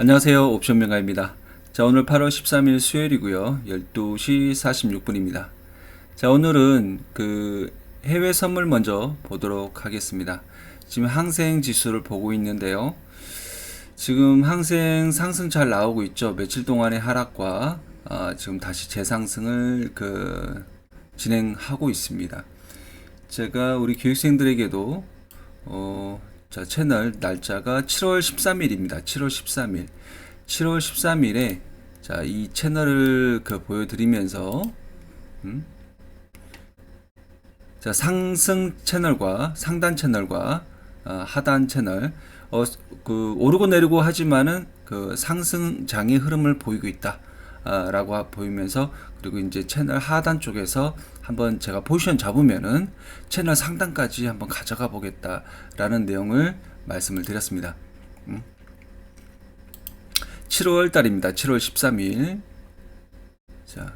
안녕하세요. 옵션 명가입니다. 자, 오늘 8월 13일 수요일이고요. 12시 46분입니다. 자, 오늘은 그 해외 선물 먼저 보도록 하겠습니다. 지금 항생 지수를 보고 있는데요. 지금 항생 상승 잘 나오고 있죠. 며칠 동안의 하락과 아, 지금 다시 재상승을 그 진행하고 있습니다. 제가 우리 교육생들에게도 어, 자, 채널 날짜가 7월 13일입니다. 7월 13일. 7월 13일에 자, 이 채널을 그 보여드리면서 음? 자, 상승 채널과 상단 채널과 아, 하단 채널 어, 그 오르고 내리고 하지만은 그 상승장의 흐름을 보이고 있다. 아, 라고 하- 보이면서 그리고 이제 채널 하단 쪽에서 한번 제가 포지션 잡으면은 채널 상단까지 한번 가져가 보겠다라는 내용을 말씀을 드렸습니다. 음. 7월 달입니다. 7월 13일. 자,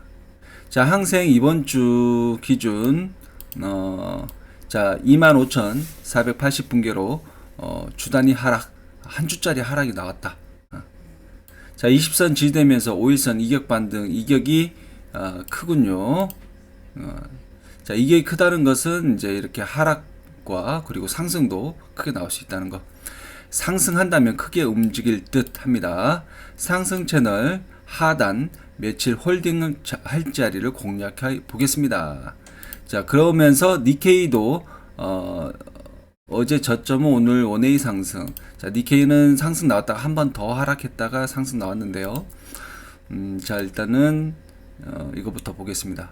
자 항생 이번 주 기준 어, 자 25,480분계로 어, 주단위 하락 한 주짜리 하락이 나왔다. 어. 자 20선 지지되면서 5일선 이격 반등 이격이 어, 크군요. 어, 자 이격이 크다는 것은 이제 이렇게 하락과 그리고 상승도 크게 나올 수 있다는 것. 상승한다면 크게 움직일 듯 합니다. 상승 채널 하단 며칠 홀딩을 자- 할 자리를 공략해 보겠습니다. 자, 그러면서 니케이도 어, 어제 저점은 오늘 원웨이 상승. 자, 니케이는 상승 나왔다가 한 번 더 하락했다가 상승 나왔는데요. 음, 자, 일단은 어, 이거부터 보겠습니다.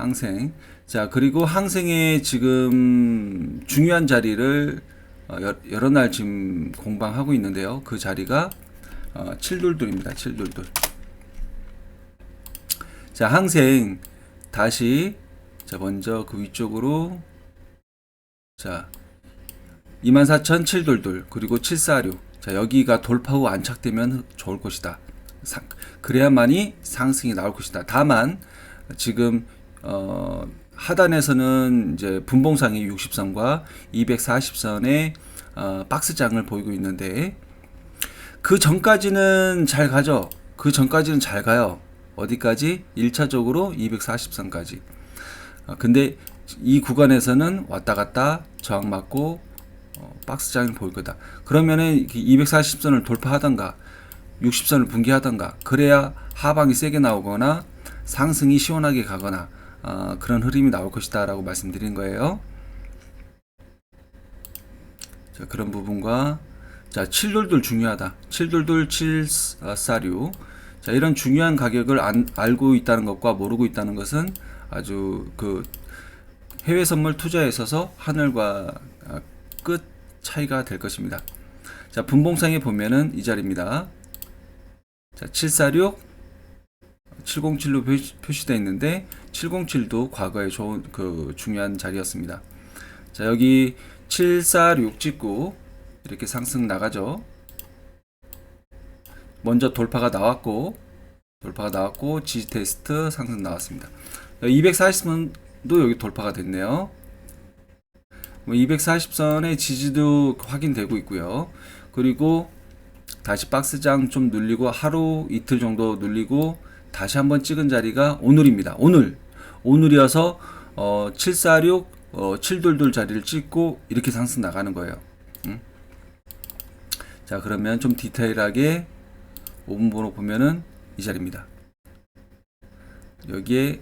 항생. 자, 그리고 항생의 지금 중요한 자리를 어, 여- 여러 날 지금 공방하고 있는데요. 그 자리가 어, 7돌돌입니다. 7돌돌. 자, 항생 다시 자, 먼저 그 위쪽으로 자, 24,007돌돌 그리고 746. 자, 여기가 돌파 후 안착되면 좋을 것이다. 상, 그래야만이 상승이 나올 것이다. 다만 지금 어, 하단에서는 이제 분봉상의 60선과 240선의 어, 박스장을 보이고 있는데 그 전까지는 잘 가죠. 그 전까지는 잘 가요. 어디까지? 1차적으로 240선까지. 어, 근데 이 구간에서는 왔다 갔다 저항 맞고 어, 박스장을 보일 거다. 그러면은 240선을 돌파하던가 60선을 붕괴하던가 그래야 하방이 세게 나오거나 상승이 시원하게 가거나 어, 그런 흐름이 나올 것이다 라고 말씀드린 거예요. 자, 그런 부분과 자, 7돌돌 중요하다. 7돌돌 746. 자, 이런 중요한 가격을 안, 알고 있다는 것과 모르고 있다는 것은 아주 그 해외 선물 투자에 있어서 하늘과 아, 끝 차이가 될 것입니다. 자, 분봉상에 보면은 이 자리입니다. 자, 746 707로 표시, 표시되어 있는데 707도 과거에 좋은 그 중요한 자리였습니다. 자, 여기 746 찍고 이렇게 상승 나가죠. 먼저 돌파가 나왔고 돌파가 나왔고 지지 테스트 상승 나왔습니다. 240선도 여기 돌파가 됐네요. 240선의 지지도 확인되고 있고요. 그리고 다시 박스장 좀 눌리고 하루 이틀 정도 눌리고 다시 한번 찍은 자리가 오늘입니다. 오늘 오늘이어서 어, 746 어, 7돌돌 자리를 찍고 이렇게 상승 나가는 거예요. 음? 자 그러면 좀 디테일하게 5분 번호 보면은 이 자리입니다. 여기에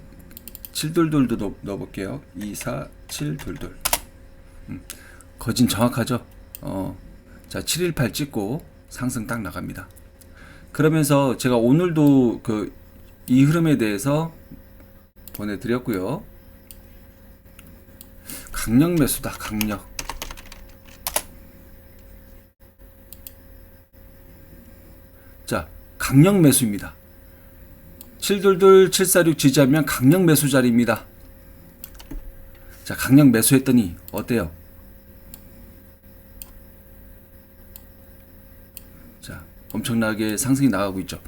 7돌돌도 넣, 넣어볼게요. 2, 4, 7돌돌. 음, 거진 정확하죠? 어, 자, 718 찍고 상승 딱 나갑니다. 그러면서 제가 오늘도 그 이 흐름에 대해서 보내드렸고요. 강력 매수다, 강력. 자, 강력 매수입니다. 722 746 지지하면 강력 매수 자리입니다. 자, 강력 매수했더니 어때요? 자, 엄청나게 상승이 나가고 있죠.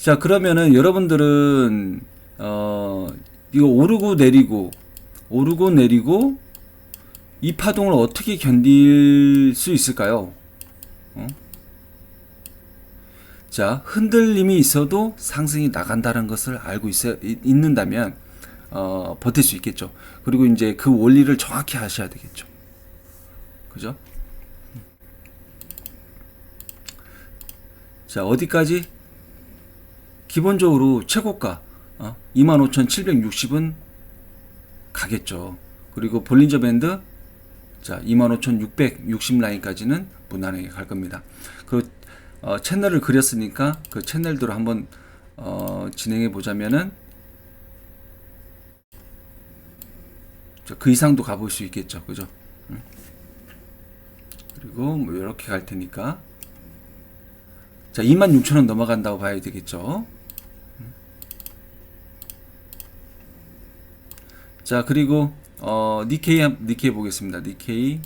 자, 그러면은 여러분들은 어 이거 오르고 내리고 오르고 내리고 이 파동을 어떻게 견딜 수 있을까요? 어? 자, 흔들림이 있어도 상승이 나간다는 것을 알고 있어, 이- 있는다면, 어, 버틸 수 있겠죠. 그리고 이제 그 원리를 정확히 하셔야 되겠죠. 그죠? 자, 어디까지? 기본적으로 최고가, 어, 25,760은 가겠죠. 그리고 볼린저 밴드, 자, 25,660 라인까지는 무난하게 갈 겁니다. 그 어, 채널을 그렸으니까 그 채널대로 한번 어, 진행해 보자면은 자, 그 이상도 가볼 수 있겠죠, 그죠? 음. 그리고 뭐 이렇게 갈 테니까 자, 26,000원 넘어간다고 봐야 되겠죠. 자, 그리고 어, 니케이 한- 니케이 보겠습니다. 니케이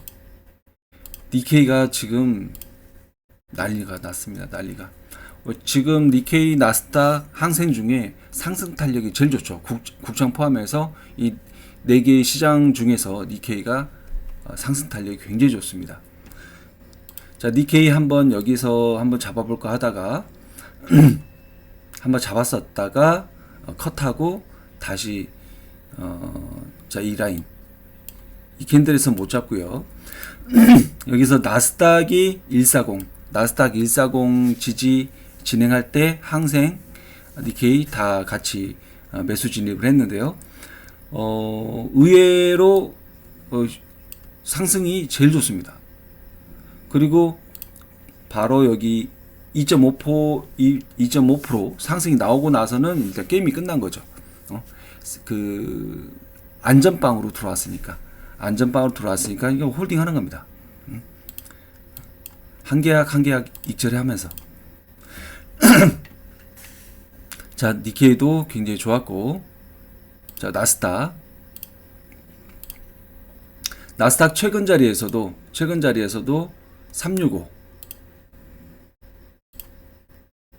니케이가 지금 난리가 났습니다. 난리가. 어, 지금 니케이 나스닥 항생 중에 상승 탄력이 제일 좋죠. 국, 국장 포함해서 이 네 개의 시장 중에서 니케이가 어, 상승 탄력이 굉장히 좋습니다. 자, 니케이 한번 여기서 한번 잡아볼까 하다가 한번 잡았었다가 어, 컷하고 다시 어, 자, 이 라인 이 캔들에서 못 잡고요. 여기서 나스닥이 140, 나스닥 140 지지 진행할 때 항생, 니케이 다 같이 어, 매수 진입을 했는데요. 어, 의외로 어, 상승이 제일 좋습니다. 그리고 바로 여기 2.5% 2.5% 상승이 나오고 나서는 일단 게임이 끝난 거죠. 어? 그 안전빵으로 들어왔으니까. 안전빵으로 들어왔으니까 이거 홀딩하는 겁니다. 음. 한 계약 한 계약 익절해 하면서. 자 니케이도 굉장히 좋았고. 자 나스닥. 나스닥 최근 자리에서도 최근 자리에서도 365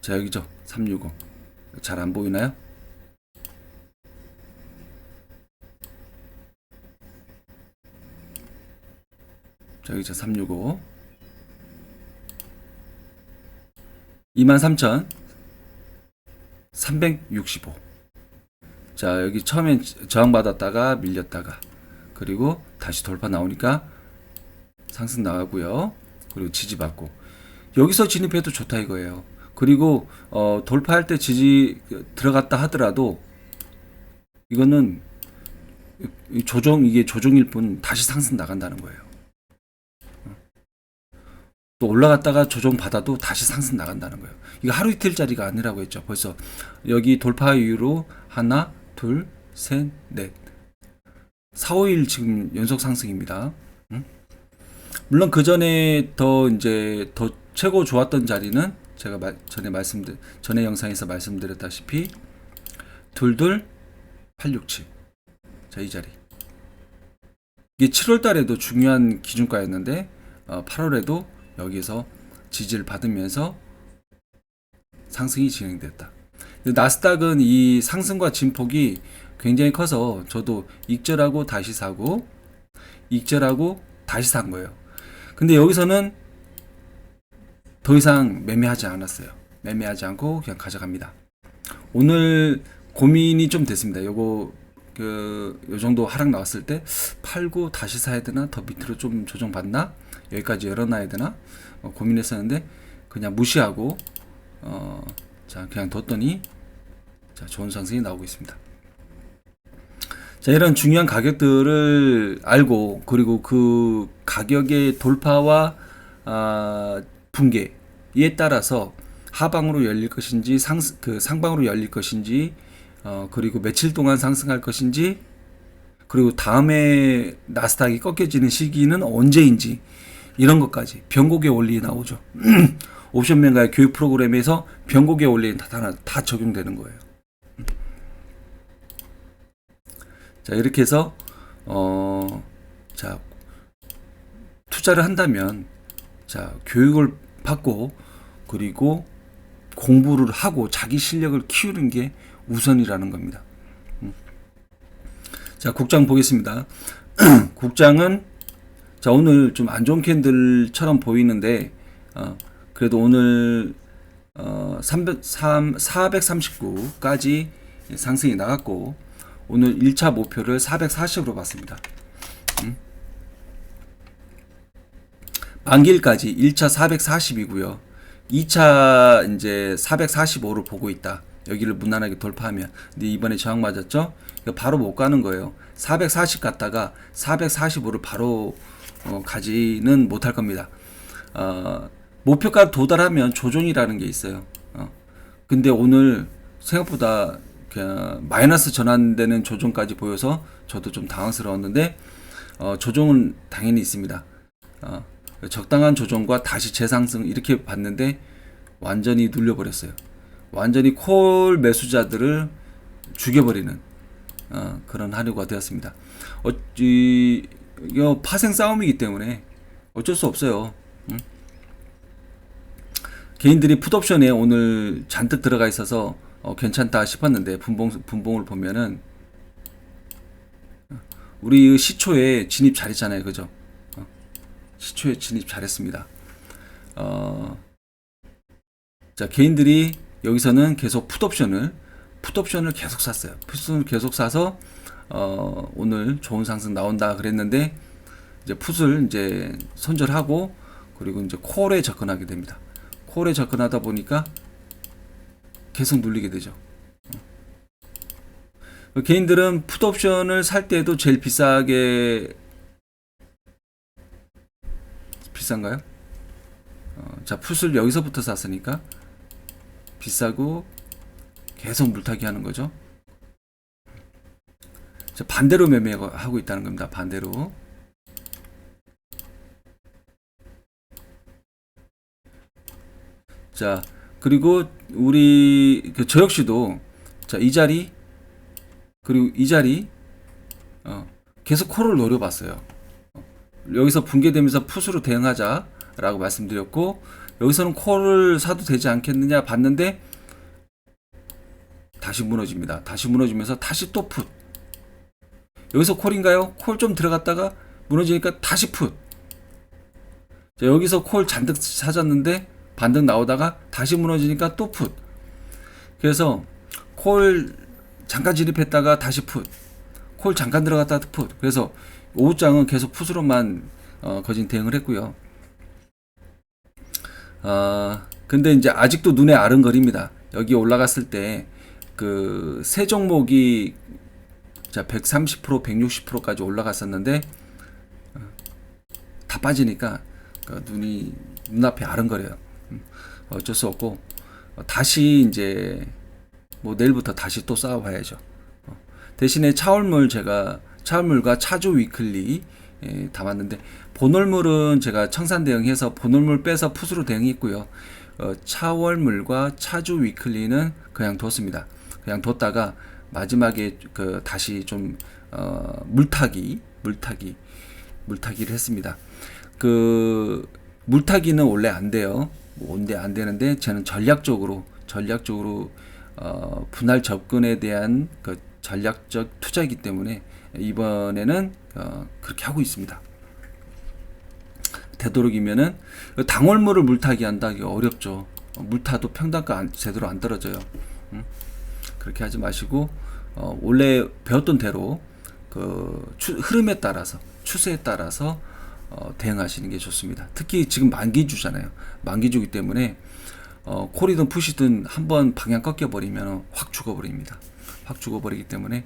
자 여기죠. 365 잘 안 보이나요? 자 여기죠 365 23,000 365 자 여기 처음엔 저항받았다가 밀렸다가. 그리고 다시 돌파 나오니까 상승 나가고요. 그리고 지지받고. 여기서 진입해도 좋다 이거예요. 그리고 어, 돌파할 때 지지 들어갔다 하더라도 이거는 이 조정 이게 조정일 뿐 다시 상승 나간다는 거예요 또 올라갔다가 조정 받아도 다시 상승 나간다는 거예요. 이거 하루 이틀짜리가 아니라고 했죠. 벌써 여기 돌파 이후로 하나, 둘, 셋, 넷. 4, 5일 지금 연속 상승입니다. 응? 물론 그 전에 더 이제 더 최고 좋았던 자리는 제가 마- 전에 말씀드 전에 영상에서 말씀드렸다시피 둘둘 867. 자, 이 자리. 이게 7월 달에도 중요한 기준가였는데 어, 8월에도 여기서 지지를 받으면서 상승이 진행됐다. 나스닥은 이 상승과 진폭이 굉장히 커서 저도 익절하고 다시 사고 익절하고 다시 산 거예요. 근데 여기서는 더 이상 매매하지 않았어요. 매매하지 않고 그냥 가져갑니다. 오늘 고민이 좀 됐습니다. 요거 그, 요 정도 하락 나왔을 때 팔고 다시 사야 되나? 더 밑으로 좀 조정받나? 여기까지 열어놔야 되나? 어, 고민했었는데 그냥 무시하고 어, 자 그냥 뒀더니 자 좋은 상승이 나오고 있습니다. 자 이런 중요한 가격들을 알고 그리고 그 가격의 돌파와 아, 붕괴에 따라서 하방으로 열릴 것인지 상, 그 상방으로 열릴 것인지 어, 그리고 며칠 동안 상승할 것인지 그리고 다음에 나스닥이 꺾여지는 시기는 언제인지 이런 것까지 변곡의 원리 나오죠. 옵션 매가의 교육 프로그램에서 변곡의 원리는 다, 다, 다 적용되는 거예요. 자 이렇게 해서 어, 자 투자를 한다면 자 교육을 받고 그리고 공부를 하고 자기 실력을 키우는 게 우선이라는 겁니다. 음. 자 국장 보겠습니다. 국장은 자 오늘 좀 안 좋은 캔들처럼 보이는데 어, 그래도 오늘 어, 어, 300, 439까지 상승이 나갔고 오늘 1차 목표를 440으로 봤습니다. 음? 만기일까지 1차 440이고요. 2차 이제 445를 보고 있다. 여기를 무난하게 돌파하면. 근데 이번에 저항 맞았죠? 바로 못 가는 거예요. 440 갔다가 445를 바로 어, 가지는 못할 겁니다. 어, 목표가 도달하면 조정이라는 게 있어요. 어. 근데 오늘 생각보다 그냥 마이너스 전환되는 조정까지 보여서 저도 좀 당황스러웠는데 어, 조정은 당연히 있습니다. 어, 적당한 조정과 다시 재상승 이렇게 봤는데 완전히 눌려버렸어요. 완전히 콜 매수자들을 죽여버리는 어, 그런 하루가 되었습니다. 어, 이, 이거 파생 싸움이기 때문에 어쩔 수 없어요. 응? 개인들이 풋옵션에 오늘 잔뜩 들어가 있어서 어, 괜찮다 싶었는데 분봉 분봉을 보면은 우리 시초에 진입 잘했잖아요, 그죠? 어, 시초에 진입 잘했습니다. 어, 자 개인들이 여기서는 계속 풋옵션을 풋옵션을 계속 샀어요. 풋옵션을 계속 사서 어, 오늘 좋은 상승 나온다 그랬는데 이제 풋을 이제 손절하고 그리고 이제 콜에 접근하게 됩니다. 콜에 접근하다 보니까 계속 눌리게 되죠. 어. 개인들은 풋옵션을 살 때도 제일 비싸게 비싼가요? 어, 자 풋을 여기서부터 샀으니까 비싸고 계속 물타기 하는 거죠. 자, 반대로 매매하고 있다는 겁니다. 반대로. 자, 그리고 우리 그저 역시도 자, 이 자리 그리고 이 자리 어, 계속 콜을 노려봤어요. 어, 여기서 붕괴되면서 풋으로 대응하자라고 말씀드렸고 여기서는 콜을 사도 되지 않겠느냐 봤는데 다시 무너집니다. 다시 무너지면서 다시 또 풋. 여기서 콜인가요? 콜 좀 들어갔다가 무너지니까 다시 풋. 자, 여기서 콜 잔뜩 찾았는데 반등 나오다가 다시 무너지니까 또 풋. 그래서 콜 잠깐 진입했다가 다시 풋. 콜 잠깐 들어갔다 풋. 그래서 오후장은 계속 풋으로만 어, 거진 대응을 했고요. 어, 근데 이제 아직도 눈에 아른거립니다. 여기 올라갔을 때 그 세 종목이 자 130% 160%까지 올라갔었는데 어, 다 빠지니까 그 눈이 눈앞이 아른거려요. 음, 어쩔 수 없고 어, 다시 이제 뭐 내일부터 다시 또 싸워봐야죠. 어, 대신에 차월물 제가 차월물과 차주 위클리 예, 담았는데 본월물은 제가 청산 대응해서 본월물 빼서 풋으로 대응했고요. 어, 차월물과 차주 위클리는 그냥 뒀습니다. 그냥 뒀다가 마지막에 그 다시 좀 어, 물타기 물타기 물타기를 했습니다. 그 물타기는 원래 안 돼요. 뭐 온데 안 되는데 저는 전략적으로 전략적으로 어, 분할 접근에 대한 그 전략적 투자이기 때문에 이번에는 어, 그렇게 하고 있습니다. 되도록이면은 당월물을 물타기 한다 이 어렵죠. 어, 물타도 평단가 안, 제대로 안 떨어져요. 음? 그렇게 하지 마시고 어, 원래 배웠던 대로 그 추, 흐름에 따라서 추세에 따라서 어, 대응하시는 게 좋습니다. 특히 지금 만기주잖아요. 만기주기 때문에 어, 콜이든 푸시든 한번 방향 꺾여 버리면 확 죽어버립니다. 확 죽어버리기 때문에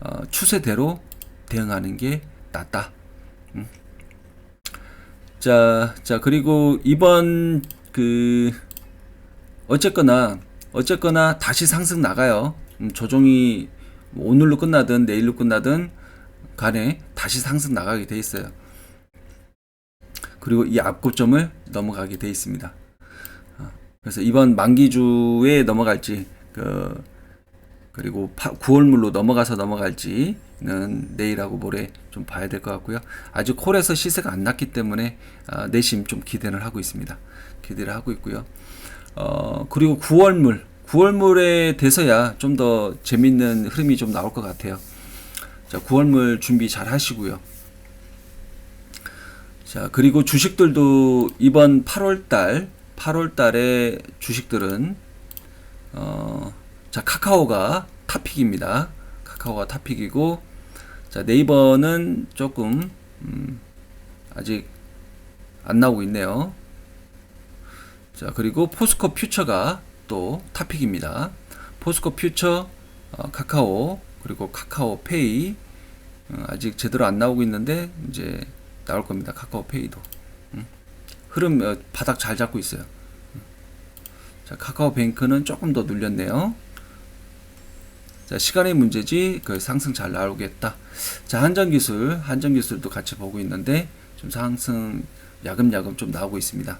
어, 추세대로 대응하는 게 낫다. 음. 자, 자 그리고 이번 그 어쨌거나 어쨌거나 다시 상승 나가요. 음, 조정이 뭐 오늘로 끝나든 내일로 끝나든 간에 다시 상승 나가게 돼 있어요. 그리고 이 앞고점을 넘어가게 돼 있습니다. 어, 그래서 이번 만기주에 넘어갈지 그 그리고 9월물로 넘어가서 넘어갈지 는 내일하고 모레 좀 봐야 될 것 같고요. 아직 콜에서 시세가 안 났기 때문에 어, 내심 좀 기대를 하고 있습니다. 기대를 하고 있고요. 어, 그리고 9월물, 9월물에 돼서야 좀 더 재밌는 흐름이 좀 나올 것 같아요. 자, 9월물 준비 잘 하시고요. 자, 그리고 주식들도 이번 8월 달, 8월 달에 주식들은 어, 자 카카오가 탑픽입니다. 카카오가 탑픽이고 자 네이버는 조금 음, 아직 안 나오고 있네요. 자 그리고 포스코 퓨처가 또 탑픽입니다. 포스코 퓨처, 어, 카카오 그리고 카카오 페이 어, 아직 제대로 안 나오고 있는데 이제 나올 겁니다. 카카오 페이도 음. 흐름 어, 바닥 잘 잡고 있어요. 음. 자 카카오 뱅크는 조금 더 눌렸네요. 자 시간의 문제지 그 상승 잘 나오겠다. 자 한전 기술 한전 기술도 같이 보고 있는데 좀 상승 야금야금 좀 나오고 있습니다.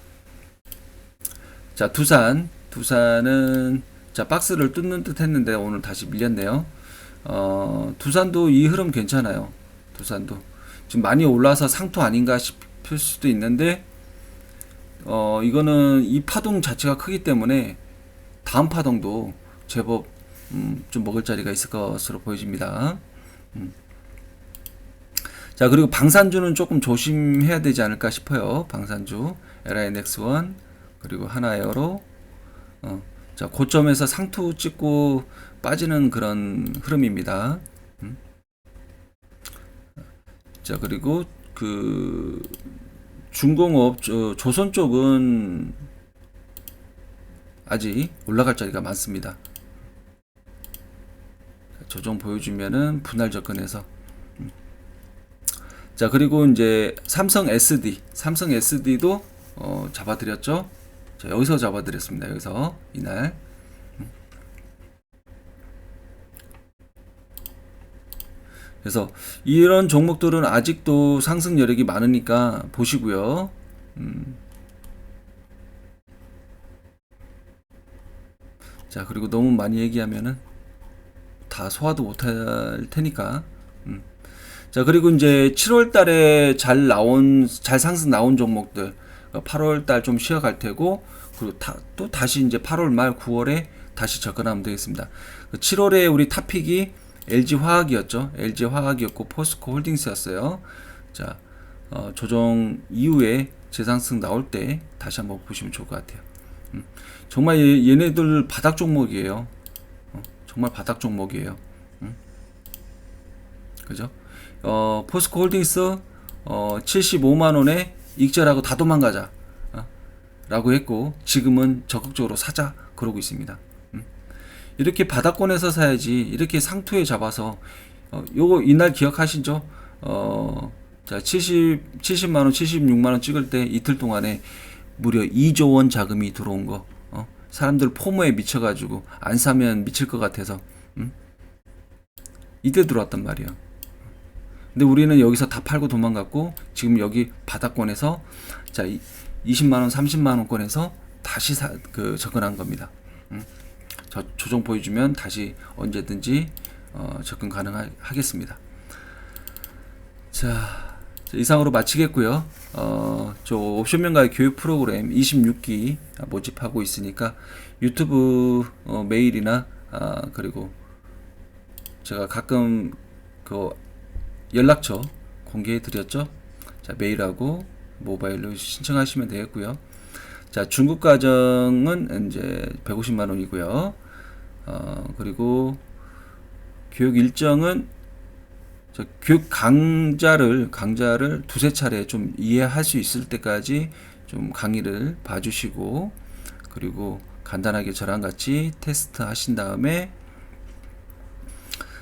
자 두산 두산은 자 박스를 뚫는 듯 했는데 오늘 다시 밀렸네요. 어, 두산도 이 흐름 괜찮아요. 두산도 지금 많이 올라서 상토 아닌가 싶을 수도 있는데 어, 이거는 이 파동 자체가 크기 때문에 다음 파동도 제법 음, 좀 먹을 자리가 있을 것으로 보여집니다. 음. 자 그리고 방산주는 조금 조심해야 되지 않을까 싶어요. 방산주 LINX1 그리고 하나에어로 어, 자 고점에서 상투 찍고 빠지는 그런 흐름입니다. 음. 자 그리고 그 중공업 저, 조선 쪽은 아직 올라갈 자리가 많습니다. 조정 보여주면은 분할 접근해서 음. 자 그리고 이제 삼성 SD 삼성 SD도 어, 잡아드렸죠 자, 여기서 잡아드렸습니다 여기서 이날 음. 그래서 이런 종목들은 아직도 상승 여력이 많으니까 보시고요 음. 자 그리고 너무 많이 얘기하면은 다 소화도 못할 테니까. 음. 자 그리고 이제 7월 달에 잘 나온 잘 상승 나온 종목들 8월 달 좀 쉬어갈 테고 그리고 다, 또 다시 이제 8월 말 9월에 다시 접근하면 되겠습니다. 7월에 우리 탑픽이 LG 화학이었죠. LG 화학이었고 포스코 홀딩스였어요. 자 어, 조정 이후에 재상승 나올 때 다시 한번 보시면 좋을 것 같아요. 음. 정말 얘, 얘네들 바닥 종목이에요. 정말 바닥 종목이에요. 응? 그죠? 어, 포스코 홀딩스 어, 75만 원에 익절하고 다 도망가자. 어? 라고 했고 지금은 적극적으로 사자 그러고 있습니다. 응? 이렇게 바닥권에서 사야지 이렇게 상투에 잡아서 어, 요거 이날 기억하시죠? 어, 자, 70 70만 원, 76만 원 찍을 때 이틀 동안에 무려 2조 원 자금이 들어온 거. 어? 사람들 포모에 미쳐가지고 안 사면 미칠 것 같아서 음? 이때 들어왔단 말이야. 근데 우리는 여기서 다 팔고 도망갔고 지금 여기 바닥권에서 자 20만 원, 30만 원권에서 다시 사, 그 접근한 겁니다. 음? 저 조정 보여주면 다시 언제든지 어, 접근 가능하겠습니다. 자 이상으로 마치겠고요. 어, 저 옵션명가의 교육 프로그램 26기 모집하고 있으니까 유튜브 어, 메일이나 아, 그리고 제가 가끔 그 연락처 공개해 드렸죠. 자, 메일하고 모바일로 신청하시면 되겠고요. 자, 중국 과정은 이제 150만 원이고요. 어, 그리고 교육 일정은 저 교육 강좌를 강좌를 두세 차례 좀 이해할 수 있을 때까지 좀 강의를 봐주시고 그리고 간단하게 저랑 같이 테스트 하신 다음에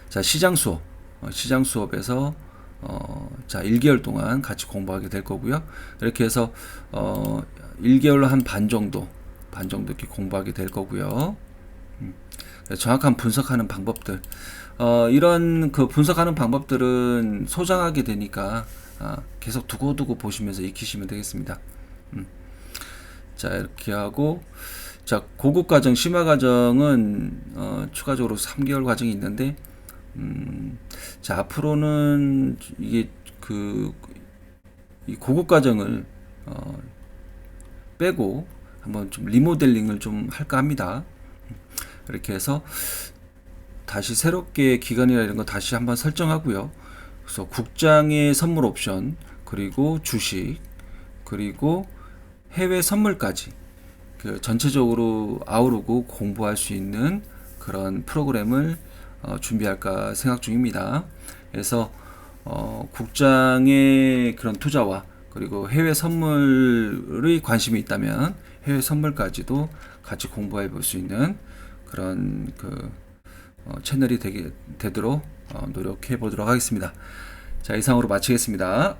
자 시장 수업. 어, 시장 수업에서 어, 자 1개월 동안 같이 공부하게 될 거고요. 이렇게 해서 어, 1개월로 한 반 정도 반 정도 이렇게 공부하게 될 거고요. 음, 정확한 분석하는 방법들 어, 이런 그 분석하는 방법들은 소장하게 되니까 아, 계속 두고두고 보시면서 익히시면 되겠습니다. 음. 자 이렇게 하고 자 고급 과정 심화 과정은 어, 추가적으로 3개월 과정이 있는데 음, 자 앞으로는 이게 그 이 고급 과정을 어, 빼고 한번 좀 리모델링을 좀 할까 합니다. 이렇게 해서 다시 새롭게 기간이나 이런 거 다시 한번 설정하고요. 그래서 국장의 선물 옵션 그리고 주식 그리고 해외 선물까지 그 전체적으로 아우르고 공부할 수 있는 그런 프로그램을 어, 준비할까 생각 중입니다. 그래서 어, 국장의 그런 투자와 그리고 해외 선물의 관심이 있다면 해외 선물까지도 같이 공부해 볼 수 있는 그런 그 어, 채널이 되게 되도록 어, 노력해 보도록 하겠습니다. 자 이상으로 마치겠습니다.